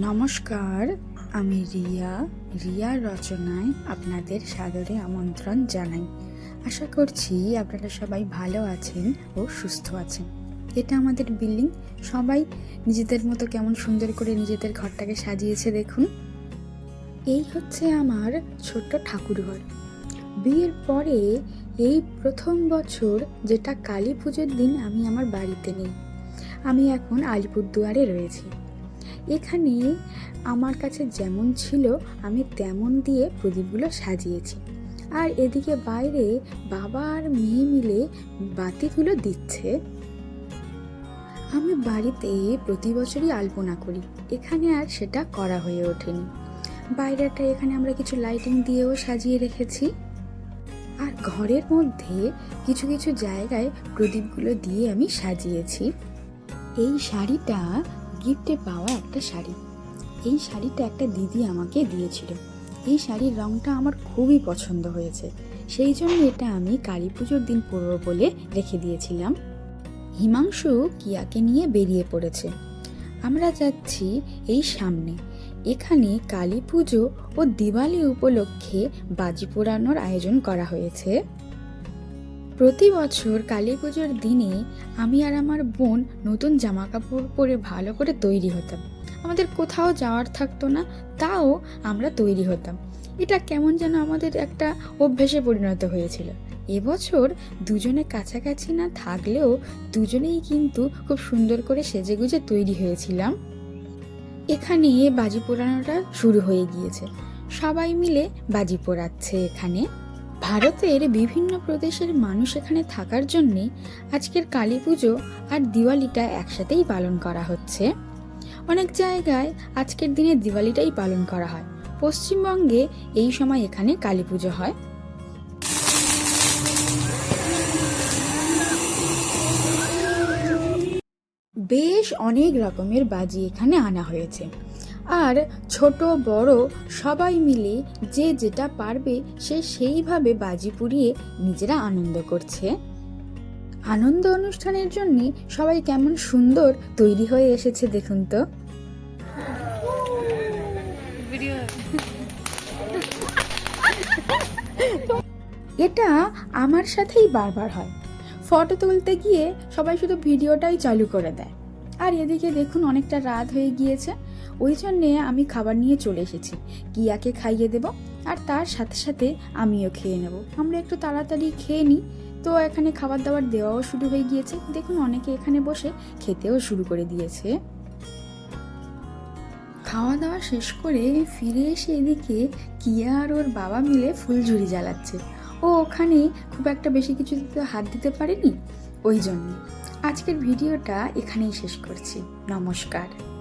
নমস্কার, আমি রিয়া। রিয়ার রচনায় আপনাদের সাদরে আমন্ত্রণ জানাই। আশা করছি আপনারা সবাই ভালো আছেন ও সুস্থ আছেন। এটা আমাদের বিল্ডিং। সবাই নিজেদের মতো কেমন সুন্দর করে নিজেদের ঘরটাকে সাজিয়েছে দেখুন। এই হচ্ছে আমার ছোট্ট ঠাকুরঘর। বিয়ের পরে এই প্রথম বছর যেটা কালী পুজোর দিন আমি আমার বাড়িতে নেই। আমি এখন আলিপুরদুয়ারে রয়েছি। এখানে আমার কাছে যেমন ছিল, আমি তেমন দিয়ে প্রদীপগুলো সাজিয়েছি। আর এদিকে বাইরে বাবা আর মেয়ে মিলে বাতিগুলো দিচ্ছে। আমি বাড়িতে প্রতি বছরই আলপনা করি। এখানে আর সেটা করা হয়ে ওঠেনি। বাইরেটা এখানে আমরা কিছু লাইটিং দিয়েও সাজিয়ে রেখেছি। আর ঘরের মধ্যে কিছু কিছু জায়গায় প্রদীপগুলো দিয়ে আমি সাজিয়েছি। এই শাড়িটা গিফটে পাওয়া একটা শাড়ি। এই শাড়িটা একটা দিদি আমাকে দিয়েছিল। এই শাড়ির রঙটা আমার খুবই পছন্দ হয়েছে। সেই জন্য এটা আমি কালী পুজোর দিন পরব বলে রেখে দিয়েছিলাম। হিমাংশু কিয়াকে নিয়ে বেরিয়ে পড়েছে। আমরা যাচ্ছি এই সামনে। এখানে কালী পুজো ও দিওয়ালি উপলক্ষে বাজি পোড়ানোর আয়োজন করা হয়েছে। প্রতি বছর কালী পুজোর দিনে আমি আর আমার বোন নতুন জামা কাপড় পরে ভালো করে তৈরি হতাম। আমাদের কোথাও যাওয়ার থাকতো না, তাও আমরা তৈরি হতাম। এটা কেমন যেন আমাদের একটা অভ্যেসে পরিণত হয়েছিল। এবছর দুজনে কাছাকাছি না থাকলেও দুজনেই কিন্তু খুব সুন্দর করে সেজেগুজে তৈরি হয়েছিলাম। এখানে বাজি পোড়ানোটা শুরু হয়ে গিয়েছে। সবাই মিলে বাজি পোড়াচ্ছে এখানে। ভারতের বিভিন্ন প্রদেশের মানুষ এখানে থাকার জন্যে আজকের কালী পুজো আর দিওয়ালিটা একসাথেই পালন করা হচ্ছে। অনেক জায়গায় আজকের দিনে দিওয়ালিটাই পালন করা হয়। পশ্চিমবঙ্গে এই সময় এখানে কালী পুজো হয়। বেশ অনেক রকমের বাজি এখানে আনা হয়েছে। আর ছোট, বড় সবাই মিলে যে যেটা পারবে সে সেইভাবে বাজি পুড়িয়ে নিজেরা আনন্দ করছে। আনন্দ অনুষ্ঠানের জন্য সবাই কেমন সুন্দর তৈরি হয়ে এসেছে দেখুন তো। এটা আমার সাথেই বারবার হয়। ফটো তুলতে গিয়ে সবাই শুধু ভিডিওটাই চালু করে দেয়। আর এদিকে দেখুন অনেকটা রাত হয়ে গিয়েছে। ওই জন্যে আমি খাবার নিয়ে চলে এসেছি। কিয়াকে খাইয়ে দেব আর তার সাথে সাথে আমিও খেয়ে নেব। আমরা একটু তাড়াতাড়ি খেয়ে নিই। তো এখানে খাবার দাবার দেওয়াও শুরু হয়ে গিয়েছে। দেখুন অনেকে এখানে বসে খেতেও শুরু করে দিয়েছে। খাওয়া দাওয়া শেষ করে ফিরে এসে এদিকে কিয়া আর ওর বাবা মিলে ফুলঝুরি জ্বালাচ্ছে। ও ওখানে খুব একটা বেশি কিছু হাত দিতে পারেনি? ওই জন্য। আজকের ভিডিওটা এখানেই শেষ করছি। নমস্কার।